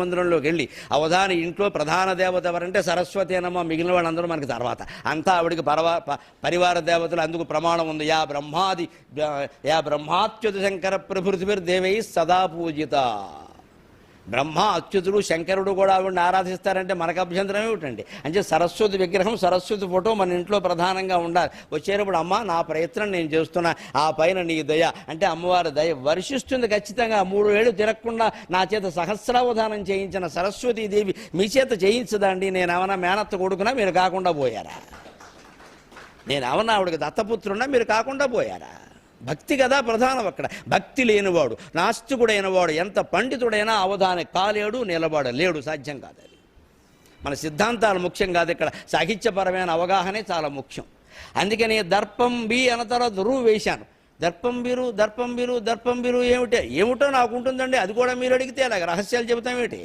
మందిరంలోకి వెళ్ళి అవధాని ఇంట్లో ప్రధాన దేవత ఎవరంటే సరస్వతి అనమ్మ మిగిలిన వాళ్ళందరూ మనకి తర్వాత. అంతా ఆవిడికి పరవా ప- పరివార దేవతలు అందుకు ప్రమాణం ఉంది. యా బ్రహ్మాది యా బ్రహ్మాత్యుత శంకర ప్రభృతిభిర్ దేవై సదా పూజిత. బ్రహ్మ అచ్యుతుడు శంకరుడు కూడా ఆవిడని ఆరాధిస్తారంటే మనకు అభ్యంతరం ఏమిటండి? అంటే సరస్వతి విగ్రహం సరస్వతి ఫోటో మన ఇంట్లో ప్రధానంగా ఉండాలి. వచ్చేటప్పుడు అమ్మ నా ప్రయత్నం నేను చేస్తున్నా ఆ పైన నీ దయ. అంటే అమ్మవారి దయ వర్షిస్తుంది ఖచ్చితంగా. మూడు ఏళ్ళు తిరగకుండా నా చేత సహస్రావధానం చేయించిన సరస్వతీదేవి మీ చేత చేయించదండి నేనేమన్నా మేనత్త కొడుకునా? మీరు కాకుండా పోయారా? నేనేమన్నా ఆవిడకి దత్తపుత్రున్నా? మీరు కాకుండా పోయారా? భక్తి కదా ప్రధానం అక్కడ. భక్తి లేనివాడు నాస్తికుడైన వాడు ఎంత పండితుడైనా అవధాన కాలేడు నిలబడలేడు. సాధ్యం కాదు అది. మన సిద్ధాంతాలు ముఖ్యం కాదు ఇక్కడ. సాహిత్యపరమైన అవగాహనే చాలా ముఖ్యం. అందుకని దర్పం బి అన్న తర్వాత వేశాను. దర్పం దర్పంబీరు దర్పం బిరు దర్పం ఏమిటే? ఏమిటో నాకు ఉంటుందండి. అది కూడా మీరు అడిగితే అలాగ రహస్యాలు చెబుతాం ఏమిటి?